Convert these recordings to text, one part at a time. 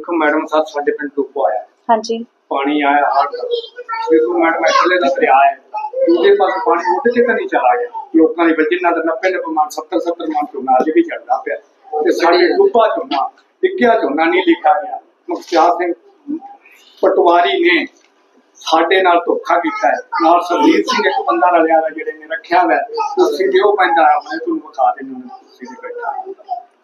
ਦੇਖੋ ਮੈਡਮ ਸਾਹਿਬ ਸਾਡੇ ਪਿੰਡ ਟੋਪੋ ਆਇਆ ਹਾਂਜੀ। ਪਾਣੀ ਆਇਆ ਹੜ ਦੇਖੋ ਮੈਡਮ ਐਕਲੇ ਦਾ ਦਰਿਆ ਹੈ। ਉਹਦੇ ਪਾਸ ਪਾਣੀ ਕੇ ਤਾਂ ਨਹੀਂ ਚਲਾ ਗਿਆ। ਲੋਕਾਂ ਦੀ ਜਿੰਨਾ ਦਾ 90 90 ਮਨ 70 70 ਮਨ ਝੋਨਾ ਅੱਜ ਵੀ ਚੜਦਾ ਪਿਆ। ਤੇ ਸਾਡੇ ਡੁੱਬਾ ਝੋਨਾ ਟਿੱਕਿਆ ਝੋਨਾ ਨਹੀਂ ਲਿਖਿਆ ਗਿਆ। ਮੁਖਤਿਆਰ ਸਿੰਘ ਪਟਵਾਰੀ ਨੇ ਸਾਡੇ ਨਾਲ ਧੋਖਾ ਕੀਤਾ ਹੈ। ਨਾਲ ਸਰਜੀਤ ਸਿੰਘ ਇੱਕ ਬੰਦਾ ਰਲਿਆ ਹੋਇਆ ਜਿਹੜੇ ਨੇ ਰੱਖਿਆ ਹੋਇਆ। ਤੁਸੀਂ ਦਿਓ ਪੈਂਦਾ ਹੈ ਮੈਂ ਤੁਹਾਨੂੰ ਵਿਖਾ ਦੇਣਾ ਤੁਸੀਂ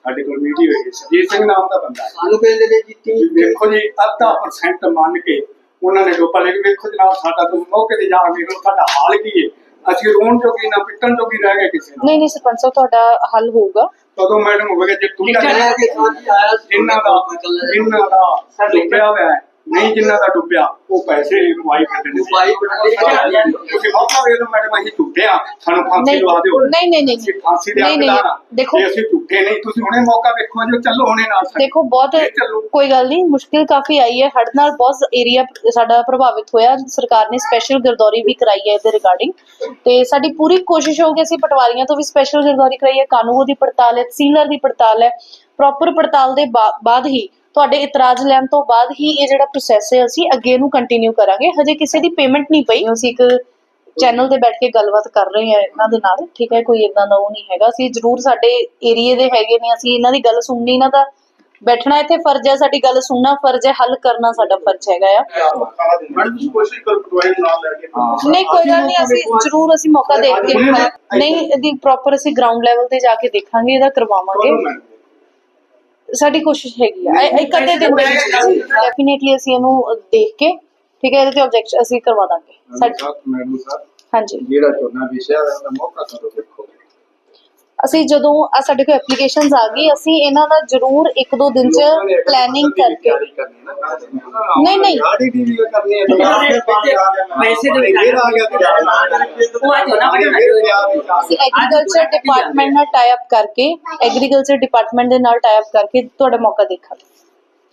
ਸਾਡੇ ਕੋਲ ਮੀਟਿੰਗ ਹੋਈ ਹੈ। ਸਰਜੀਤ ਸਿੰਘ ਨਾਮ ਦਾ ਬੰਦਾ ਹੈ। ਸਾਨੂੰ ਕਹਿੰਦੇ ਨੇ ਜਿੱਤੀ ਵੇਖੋ ਜੀ ਅੱਧਾ ਪਰਸੈਂਟ ਮੰਨ ਕੇ ਉਹਨਾਂ ਨੇ ਡੋਪਾ ਲੈ ਕੇ ਵੇਖੋ ਜਨਾਬ ਸਾਡਾ ਤੁਸੀਂ ਮੌਕੇ ਤੇ ਜਾ ਵੇਖੋ ਸਾਡਾ ਹਾਲ ਕੀ ਹੈ? ਅਸੀਂ ਰੋਣ ਜੋਗੀ ਨਾ ਪਿੱਟਣ ਜੋਗੀ ਰਹਿ ਗਏ ਕਿਸੇ ਨੂੰ ਨਹੀਂ ਨਹੀਂ ਸਰਪੰਚ ਸਾਹਿਬ ਤੁਹਾਡਾ ਹੱਲ ਹੋਊਗਾ। ਕਦੋਂ ਮੈਡਮ ਹੋਵੇਗਾ ਜੇ ਤੁਸੀਂ ਕਿ ਸਾਡੀ ਆਇਆ ਜਿੰਨਾ ਦਾ ਜਿੰਨਾ ਦਾ ਡੁੱਬਿਆ ਹੋਇਆ ਹੈ। ਨਹੀਂ ਜਿੰਨਾ ਦਾ ਡੁੱਬਿਆ ਉਹ ਪੈਸੇ ਕਮਾਈ ਕਰਦੇ ਨੇ। ਕਮਾਈ ਕਰਦੇ ਨੇ। ਕਿਉਂਕਿ ਮੌਕਾ ਵੇਖ ਲਓ ਮੈਡਮ ਅਸੀਂ ਝੂਠੇ ਆ ਸਾਨੂੰ ਫਾਂਸੀ ਲਵਾ ਦਿਓ। ਨਹੀਂ ਨਹੀਂ ਨਹੀਂ ਫਾਂਸੀ ਦੇ ਨਹੀਂ, ਨਹੀਂ, ਹੱਕਦਾਰ ਦੇਖੋ- ਜੇ ਅਸੀਂ ਝੂਠੇ ਨਹੀਂ ਤੁਸੀਂ ਹੁਣੇ ਮੌਕਾ ਵੇਖੋ ਜੋ ਚੱਲੋ ਹੁਣੇ ਨਾਲ ਸਾਡੇ। ਦੇਖੋ ਬਹੁਤ ਕੋਈ ਗੱਲ ਨਹੀਂ ਮੁਸ਼ਕਿਲ ਕਾਫੀ ਆਈ ਹੈ। ਹੜ੍ਹ ਨਾਲ ਬਹੁਤ ਏਰੀਆ ਸਾਡਾ ਪ੍ਰਭਾਵਿਤ ਹੋਇਆ। ਸਰਕਾਰ ਨੇ ਸਪੈਸ਼ਲ ਗਿਰਦੌਰੀ ਵੀ ਕਰਾਈ ਹੈ ਇਹਦੇ ਰਿਗਾਰਡਿੰਗ ਤੇ ਸਾਡੀ ਪੂਰੀ ਕੋਸ਼ਿਸ਼ ਹੋਊਗੀ ਅਸੀਂ ਪਟਵਾਰੀਆਂ ਤੋਂ ਵੀ ਸਪੈਸ਼ਲ ਗਿਰਦੌਰੀ ਕਰਾਈ ਹੈ। ਕਾਨੂੰਗੋ ਦੀ ਪੜਤਾਲ ਹੈ ਤਹਿਸੀਲਦਾਰ ਦੀ ਪੜਤਾਲ ਹੈ। ਪ੍ਰੋਪਰ ਪੜਤਾਲ ਦੇ ਬਾਅਦ ਹੀ ਤੁਹਾਡੇ ਇਤਰਾਜ਼ ਲੈਣ ਤੋਂ ਬਾਅਦ ਹੀ ਇਹ ਜਿਹੜਾ ਪ੍ਰੋਸੈਸ ਹੈ ਅਸੀਂ ਅੱਗੇ ਨੂੰ ਕੰਟੀਨਿਊ ਕਰਾਂਗੇ। ਹਜੇ ਕਿਸੇ ਦੀ ਪੇਮੈਂਟ ਨਹੀਂ ਪਈ। ਅਸੀਂ ਇੱਕ ਚੈਨਲ ਤੇ ਬੈਠ ਕੇ ਗੱਲਬਾਤ ਕਰ ਰਹੇ ਹਾਂ ਇਹਨਾਂ ਦੇ ਨਾਲ। ਠੀਕ ਹੈ ਕੋਈ ਇਦਾਂ ਦਾ ਉਹ ਨਹੀਂ ਹੈਗਾ। ਅਸੀਂ ਜ਼ਰੂਰ ਸਾਡੇ ਏਰੀਏ ਦੇ ਹੈਗੇ ਨੇ ਅਸੀਂ ਇਹਨਾਂ ਦੀ ਗੱਲ ਸੁਣਨੀ ਇਹਨਾਂ ਦਾ ਬੈਠਣਾ ਇੱਥੇ ਫਰਜ਼ ਹੈ ਸਾਡੀ ਗੱਲ ਸੁਣਨਾ ਫਰਜ਼ ਹੈ ਹੱਲ ਕਰਨਾ ਸਾਡਾ ਫਰਜ਼ ਹੈਗਾ ਆ। ਨਹੀਂ ਕੋਈ ਗੱਲ ਨਹੀਂ ਅਸੀਂ ਜ਼ਰੂਰ ਅਸੀਂ ਮੌਕਾ ਦੇਖ ਕੇ ਨਹੀਂ ਇਹਦੀ ਪ੍ਰੋਪਰ ਅਸੀਂ ਗਰਾਊਂਡ ਲੈਵਲ ਤੇ ਜਾ ਕੇ ਦੇਖਾਂਗੇ ਇਹਦਾ ਕਰਵਾਵਾਂਗੇ। ਸਾਡੀ ਕੋਸ਼ਿਸ਼ ਹੈਗੀ ਆ। ਇਹ- ਇੱਕ ਅੱਧੇ ਦਿਨ ਦੇ ਵਿੱਚ ਡੈਫੀਨੇਟਲੀ ਅਸੀਂ ਇਹਨੂੰ ਦੇਖ ਕੇ ਠੀਕ ਹੈ ਇਹਦੇ ਤੇ ਆਬਜੈਕਸ਼ਨ ਅਸੀਂ ਕਰਵਾ ਦਾਂਗੇ। ਸਾਡੀ ਮੈਡਮ ਸਾਹਿਬ ਹਾਂਜੀ। ਜਿਹੜਾ ਵਿਸ਼ਿਆ ਹੋਇਆ ਉਹਦਾ ਮੌਕਾ ਕਦੋਂ ਦੇਖੋ। ਅਸੀਂ ਜਦੋਂ ਆ ਸਾਡੇ ਕੋਲ ਐਪਲੀਕੇਸ਼ਨਸ ਆ ਗਈ ਅਸੀਂ ਇਹਨਾਂ ਦਾ ਜ਼ਰੂਰ ਇੱਕ ਦੋ ਦਿਨ ਚ ਪਲੈਨਿੰਗ ਕਰਕੇ। ਨਹੀਂ, ਨਹੀਂ। ਤੇ ਅਸੀਂ ਐਗਰੀਕਲਚਰ ਡਿਪਾਰਟਮੈਂਟ ਨਾਲ। ਟਾਈ ਅਪ ਕਰਕੇ ਐਗਰੀਕਲਚਰ ਡਿਪਾਰਟਮੈਂਟ ਦੇ ਨਾਲ ਟਾਈ ਅਪ ਕਰਕੇ ਤੁਹਾਡਾ ਮੌਕਾ ਦੇਖਾਂਗੇ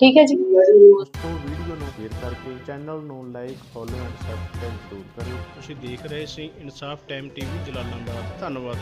ਠੀਕ ਹੈ ਜੀ ਦੋਸਤੋ ਵੀਡੀਓ ਨੂੰ ਸ਼ੇਅਰ ਕਰਕੇ ਚੈਨਲ ਨੂੰ ਲਾਈਕ ਫੋਲੋ ਐਂਡ ਸਬਸਕ੍ਰਾਈਬ ਜ਼ਰੂਰ ਕਰਿਓ ਤੁਸੀਂ ਦੇਖ ਰਹੇ ਸੀ ਇਨਸਾਫ ਟਾਈਮ ਟੀਵੀ ਜਲਾਲਾਬਾਦ। ਧੰਨਵਾਦ